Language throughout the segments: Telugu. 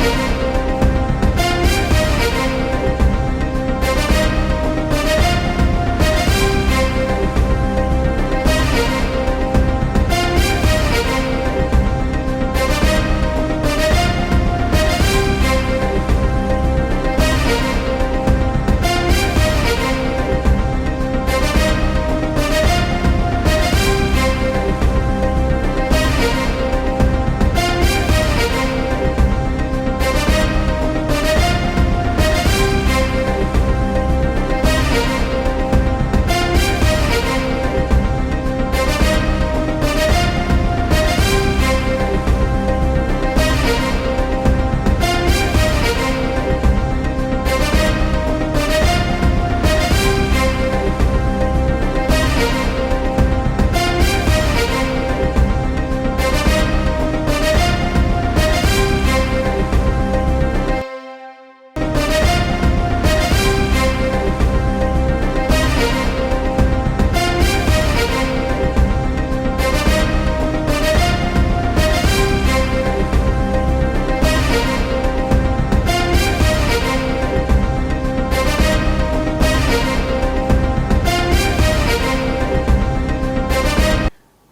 Музика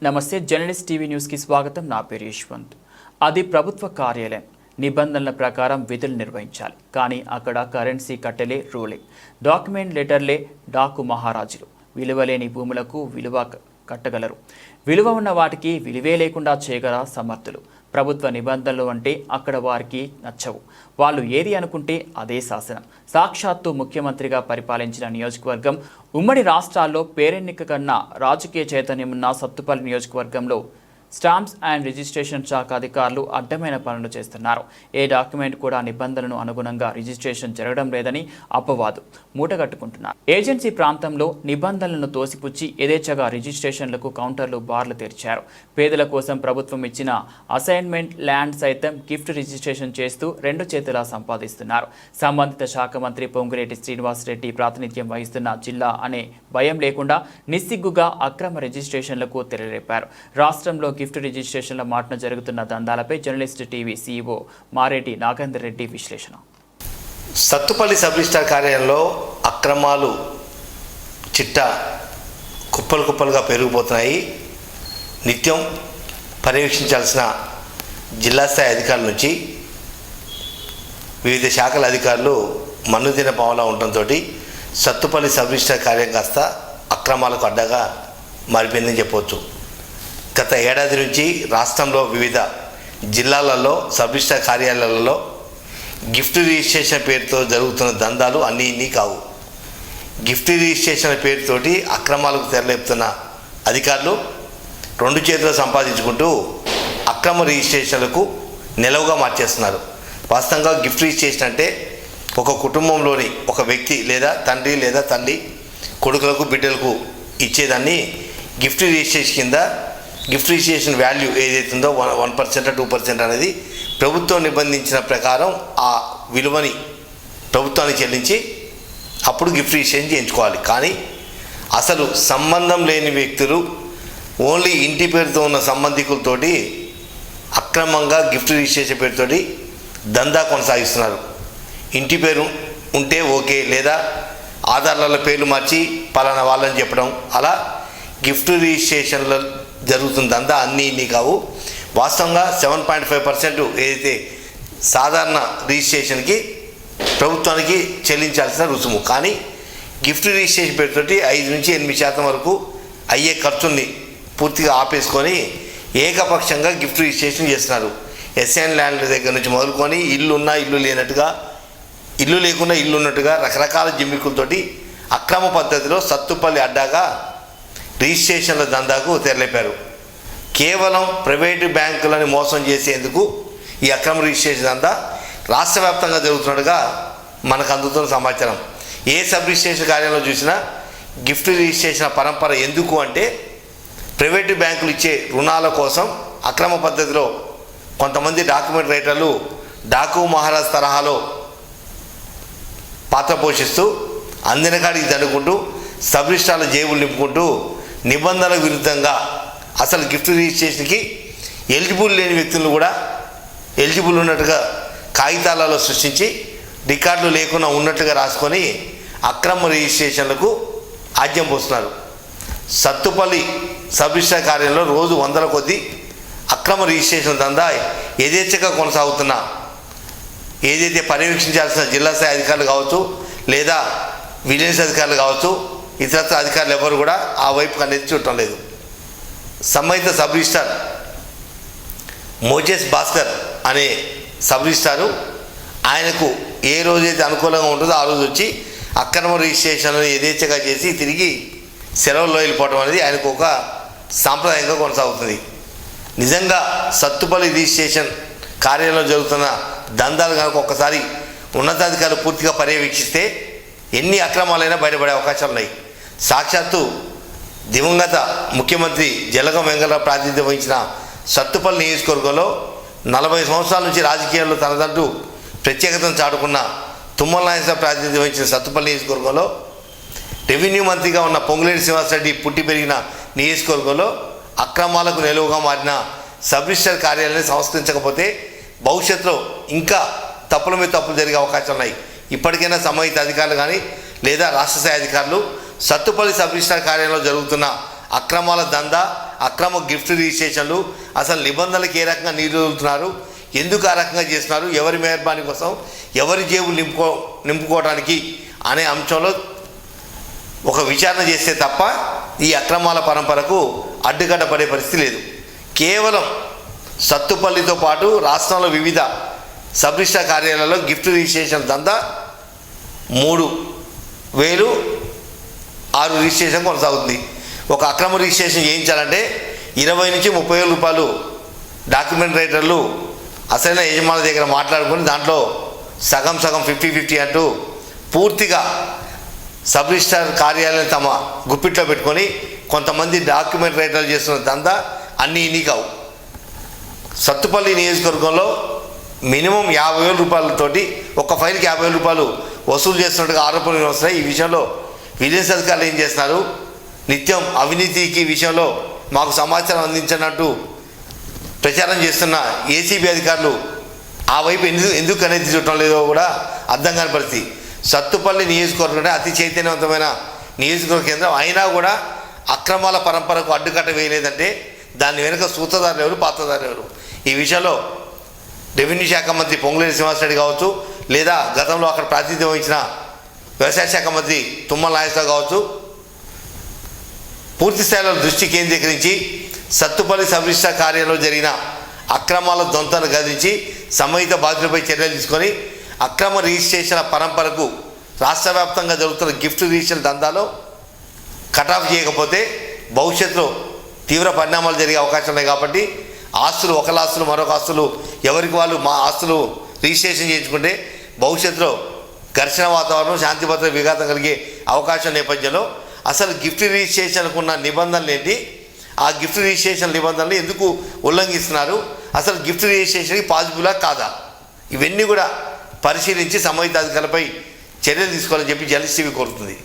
నమస్తే జర్నలిస్ట్ టీవీ న్యూస్కి స్వాగతం. నా పేరు యశ్వంత్. అది ప్రభుత్వ కార్యాలయం. నిబంధనల ప్రకారం విధులు నిర్వహించాలి. కానీ అక్కడ కరెన్సీ కట్టెలే రూలే. డాక్యుమెంట్ లెటర్లే డాకు మహారాజులు. విలువలేని భూములకు విలువ కట్టగలరు. విలువ ఉన్న వాటికి విలువే లేకుండా చేయగల సమర్థులు. ప్రభుత్వ నిబంధనలు అంటే అక్కడ వారికి నచ్చవు. వాళ్ళు ఏది అనుకుంటే అదే శాసనం. సాక్షాత్తు ముఖ్యమంత్రిగా పరిపాలించిన నియోజకవర్గం ఉమ్మడి రాష్ట్రాల్లో పేరెన్నిక కన్నా రాజకీయ చైతన్యమున్న సత్తుపల్లి నియోజకవర్గంలో స్టాంప్స్ అండ్ రిజిస్ట్రేషన్ శాఖ అధికారులు అడ్డమైన పనులు చేస్తున్నారు. ఏ డాక్యుమెంట్ కూడా నిబంధనలను అనుగుణంగా రిజిస్ట్రేషన్ జరగడం లేదని అపవాదు మూటగట్టుకుంటున్నారు. ఏజెన్సీ ప్రాంతంలో నిబంధనలను తోసిపుచ్చి యథేచ్ఛగా రిజిస్ట్రేషన్లకు కౌంటర్లు బార్లు తెరిచారు. పేదల కోసం ప్రభుత్వం ఇచ్చిన అసైన్మెంట్ ల్యాండ్ సైతం గిఫ్ట్ రిజిస్ట్రేషన్ చేస్తూ రెండు చేతులా సంపాదిస్తున్నారు. సంబంధిత శాఖ మంత్రి పొంగులేటి శ్రీనివాసరెడ్డి ప్రాతినిధ్యం వహిస్తున్న జిల్లా అనే భయం లేకుండా నిస్సిగ్గుగా అక్రమ రిజిస్ట్రేషన్లకు తెరలేపారు. రాష్ట్రంలో గిఫ్ట్ రిజిస్ట్రేషన్ల మాటన జరుగుతున్న దందాలపై journalist TV CEO Mareddy Nagender Reddy విశ్లేషణ. సత్తుపల్లి సబ్ రిజిస్టార్ కార్యాలయంలో అక్రమాలు చిట్ట కుప్పలు కుప్పలుగా పెరిగిపోతున్నాయి. నిత్యం పర్యవేక్షించాల్సిన జిల్లా స్థాయి అధికారుల నుంచి వివిధ శాఖల అధికారులు మన్నుదిన పావులా ఉండటంతో సత్తుపల్లి సబ్ రిజిస్టార్ కార్యం కాస్త అక్రమాలకు అడ్డగా మారిపోయిందని చెప్పవచ్చు. గత ఏడాది నుంచి రాష్ట్రంలో వివిధ జిల్లాలలో సబ్ కార్యాలయాలలో గిఫ్ట్ రిజిస్ట్రేషన్ పేరుతో జరుగుతున్న దందాలు అన్నీ ఇన్ని కావు. గిఫ్ట్ రిజిస్ట్రేషన్ పేరుతోటి అక్రమాలకు తెరలేపుతున్న అధికారులు రెండు చేతులు సంపాదించుకుంటూ అక్రమ రిజిస్ట్రేషన్లకు నిలవుగా మార్చేస్తున్నారు. వాస్తవంగా గిఫ్ట్ రిజిస్ట్రేషన్ అంటే ఒక కుటుంబంలోని ఒక వ్యక్తి లేదా తండ్రి లేదా తల్లి కొడుకులకు బిడ్డలకు ఇచ్చేదాన్ని గిఫ్ట్ రిజిస్ట్రేషన్ కింద గిఫ్ట్ రిజిస్ట్రేషన్ వాల్యూ ఏదైతుందో one one percent two percent అనేది ప్రభుత్వం నిబంధించిన ప్రకారం ఆ విలువని ప్రభుత్వానికి చెల్లించి అప్పుడు గిఫ్ట్ రిజిస్ట్రేషన్ చేయించుకోవాలి. కానీ అసలు సంబంధం లేని వ్యక్తులు ఓన్లీ ఇంటి పేరుతో ఉన్న సంబంధికులతోటి అక్రమంగా గిఫ్ట్ రిజిస్ట్రేషన్ పేరుతోటి దందా కొనసాగిస్తున్నారు. ఇంటి పేరు ఉంటే ఓకే లేదా ఆధార్ల పేర్లు మార్చి పలానా వాళ్ళని చెప్పడం అలా గిఫ్ట్ రిజిస్ట్రేషన్ల జరుగుతుంది. అంతా అన్నీ ఇన్ని కావు వాస్తవంగా సెవెన్ పాయింట్ ఫైవ్ పర్సెంట్ ఏదైతే సాధారణ రిజిస్ట్రేషన్కి ప్రభుత్వానికి చెల్లించాల్సిన రుసుము. కానీ గిఫ్ట్ రిజిస్ట్రేషన్ పేరుతోటి ఐదు నుంచి ఎనిమిది శాతం వరకు అయ్యే ఖర్చుల్ని పూర్తిగా ఆపేసుకొని ఏకపక్షంగా గిఫ్ట్ రిజిస్ట్రేషన్ చేస్తున్నారు. ఎస్ఎన్ ల్యాండ్ దగ్గర నుంచి మొదలుకొని ఇల్లు ఉన్నా ఇల్లు లేనట్టుగా ఇల్లు లేకుండా ఇల్లు ఉన్నట్టుగా రకరకాల జిమ్మికులతోటి అక్రమ పద్ధతిలో సత్తుపల్లి అడ్డాగా రిజిస్ట్రేషన్ల దందాకు తెరలేపారు. కేవలం ప్రైవేటు బ్యాంకులని మోసం చేసేందుకు ఈ అక్రమ రిజిస్ట్రేషన్ దందా రాష్ట్ర వ్యాప్తంగా జరుగుతున్నట్టుగా మనకు అందుతున్న సమాచారం. ఏ సబ్ రిజిస్ట్రేషన్ కార్యాలయంలో చూసినా గిఫ్ట్ రిజిస్ట్రేషన్ పరంపర ఎందుకు అంటే ప్రైవేటు బ్యాంకులు ఇచ్చే రుణాల కోసం అక్రమ పద్ధతిలో కొంతమంది డాక్యుమెంట్ రైటర్లు డాకు మహారాజ్ తరహాలో పాత్ర పోషిస్తూ అందిన కాడికి దండుకుంటూ సబ్ రిజిస్ట్రార్ల జేబులు నింపుకుంటూ నిబంధనలకు విరుద్ధంగా అసలు గిఫ్ట్ రిజిస్ట్రేషన్కి ఎలిజిబుల్ లేని వ్యక్తులను కూడా ఎలిజిబుల్ ఉన్నట్టుగా కాగితాలలో సృష్టించి రికార్డులు లేకుండా ఉన్నట్టుగా రాసుకొని అక్రమ రిజిస్ట్రేషన్లకు ఆజ్యం పోస్తున్నారు. సత్తుపల్లి సబ్ రిజిస్టర్ కార్యాలయంలో రోజు వందల కొద్దీ అక్రమ రిజిస్ట్రేషన్ దందా యథేచ్ఛగా కొనసాగుతున్న ఏదైతే పర్యవేక్షించాల్సిన జిల్లా స్థాయి అధికారులు కావచ్చు లేదా విజిలెన్స్ అధికారులు కావచ్చు ఇతరత్ర అధికారులు ఎవరు కూడా ఆ వైపు అనేది చూడటం లేదు. సంబంధిత సబ్ రిజిస్టార్ మోజెస్ భాస్కర్ అనే సబ్ రిజిస్టారు ఆయనకు ఏ రోజైతే అనుకూలంగా ఉంటుందో ఆ రోజు వచ్చి అక్రమ రిజిస్ట్రేషన్ యథేచ్ఛగా చేసి తిరిగి సెలవుల్లో వెళ్ళిపోవడం అనేది ఆయనకు ఒక సాంప్రదాయంగా కొనసాగుతుంది. నిజంగా సత్తుపల్లి రిజిస్ట్రేషన్ కార్యాలయంలో జరుగుతున్న దందాలు కనుక ఒక్కసారి ఉన్నతాధికారులు పూర్తిగా పర్యవేక్షిస్తే ఎన్ని అక్రమాలైనా బయటపడే అవకాశాలు ఉన్నాయి సాక్షాత్తు దివంగత ముఖ్యమంత్రి జలగం వెంకటరావు ప్రాతినిధ్యం వహించిన సత్తుపల్లి నియోజకవర్గంలో నలభై సంవత్సరాల నుంచి రాజకీయాల్లో తనదంటూ ప్రత్యేకతను చాటుకున్న తుమ్మల నాయకరావు ప్రాతినిధ్యం వహించిన సత్తుపల్లి నియోజకవర్గంలో రెవెన్యూ మంత్రిగా ఉన్న పొంగులేటి శ్రీనివాసరెడ్డి పుట్టి పెరిగిన నియోజకవర్గంలో అక్రమాలకు నిలువుగా మారిన సబ్ రిజిస్టర్ కార్యాలయాన్ని సంస్కరించకపోతే భవిష్యత్తులో ఇంకా తప్పుల మీద తప్పులు జరిగే అవకాశాలు ఉన్నాయి. ఇప్పటికైనా సంబంధిత అధికారులు కానీ లేదా రాష్ట్ర స్థాయి అధికారులు సత్తుపల్లి సబ్ రిజిస్టర్ కార్యాలయంలో జరుగుతున్న అక్రమాల దందా అక్రమ గిఫ్ట్ రిజిస్ట్రేషన్లు అసలు నిబంధనలకు ఏ రకంగా నిలుతున్నారు ఎందుకు ఆ రకంగా చేస్తున్నారు ఎవరి మెహర్బానీ కోసం ఎవరి జేబులు నింపుకో నింపుకోవడానికి అనే అంశంలో ఒక విచారణ చేస్తే తప్ప ఈ అక్రమాల పరంపరకు అడ్డుగడ్డ పడే పరిస్థితి లేదు. కేవలం సత్తుపల్లితో పాటు రాష్ట్రంలో వివిధ సబ్ రిజిస్టర్ కార్యాలయాల్లో గిఫ్ట్ రిజిస్ట్రేషన్ దందా మూడు వేలు ఆరు రిజిస్ట్రేషన్ కొనసాగుతుంది. ఒక అక్రమ రిజిస్ట్రేషన్ చేయించాలంటే ఇరవై నుంచి ముప్పై వేల రూపాయలు డాక్యుమెంట్ రైటర్లు అసలైన యజమానుల దగ్గర మాట్లాడుకొని దాంట్లో సగం సగం ఫిఫ్టీ ఫిఫ్టీ అంటూ పూర్తిగా సబ్ రిజిస్టార్ కార్యాలయం తమ గుప్పిట్లో పెట్టుకొని కొంతమంది డాక్యుమెంట్ రైటర్లు చేస్తున్న దందా అన్నీ ఇన్ని కావు. సత్తుపల్లి నియోజకవర్గంలో మినిమం యాభై వేల రూపాయలతోటి ఒక ఫైల్కి యాభై వేల రూపాయలు వసూలు చేస్తున్నట్టుగా ఆరోపణలు వస్తాయి ఈ విషయంలో విజిలెన్స్ అధికారులు ఏం చేస్తున్నారు? నిత్యం అవినీతికి విషయంలో మాకు సమాచారం అందించినట్టు ప్రచారం చేస్తున్న ఏసీబీ అధికారులు ఆ వైపు ఎందుకు ఎందుకు అనేది చూడటం లేదో కూడా అర్థం కాని పరిస్థితి. సత్తుపల్లి నియోజకవర్గంలో అతి చైతన్యవంతమైన నియోజకవర్గ కేంద్రం. అయినా కూడా అక్రమాల పరంపరకు అడ్డుకట్ట వేయలేదంటే దాని వెనుక సూత్రధారులు ఎవరు పాత్రధారులు ఎవరు? ఈ విషయంలో రెవెన్యూ శాఖ మంత్రి పొంగులేని శ్రీనివాసరెడ్డి కావచ్చు లేదా గతంలో అక్కడ ప్రాతినిధ్యం వహించిన వ్యవసాయ శాఖ మంత్రి తుమ్మల నాగేశ్వరరావు కావచ్చు. పూర్తి స్థాయిలో దృష్టి కేంద్రీకరించి సత్తుపల్లి సబ్ రిజిస్టార్ కార్యాలయంలో జరిగిన అక్రమాల దొంతను గదించి సంబంధిత బాధ్యులపై చర్యలు తీసుకొని అక్రమ రిజిస్ట్రేషన్ల పరంపరకు రాష్ట్ర వ్యాప్తంగా జరుగుతున్న గిఫ్ట్ రిజిస్ట్రేషన్ దందాలో కటాఫ్ చేయకపోతే భవిష్యత్తులో తీవ్ర పరిణామాలు జరిగే అవకాశం ఉన్నాయి కాబట్టి ఆస్తులు ఒకళ్ళ ఆస్తులు మరొక ఆస్తులు ఎవరికి వాళ్ళు మా ఆస్తులు రిజిస్ట్రేషన్ చేయించుకుంటే భవిష్యత్తులో ఘర్షణ వాతావరణం శాంతి భద్రత విఘాతం కలిగే అవకాశం నేపథ్యంలో అసలు గిఫ్ట్ రిజిస్ట్రేషన్కు ఉన్న నిబంధనలు ఏంటి? ఆ గిఫ్ట్ రిజిస్ట్రేషన్ నిబంధనలు ఎందుకు ఉల్లంఘిస్తున్నారు? అసలు గిఫ్ట్ రిజిస్ట్రేషన్కి పాజిబులా కాదా? ఇవన్నీ కూడా పరిశీలించి సంబంధిత అధికారులపై చర్యలు తీసుకోవాలని చెప్పి జర్నలిస్ట్ కోరుతుంది.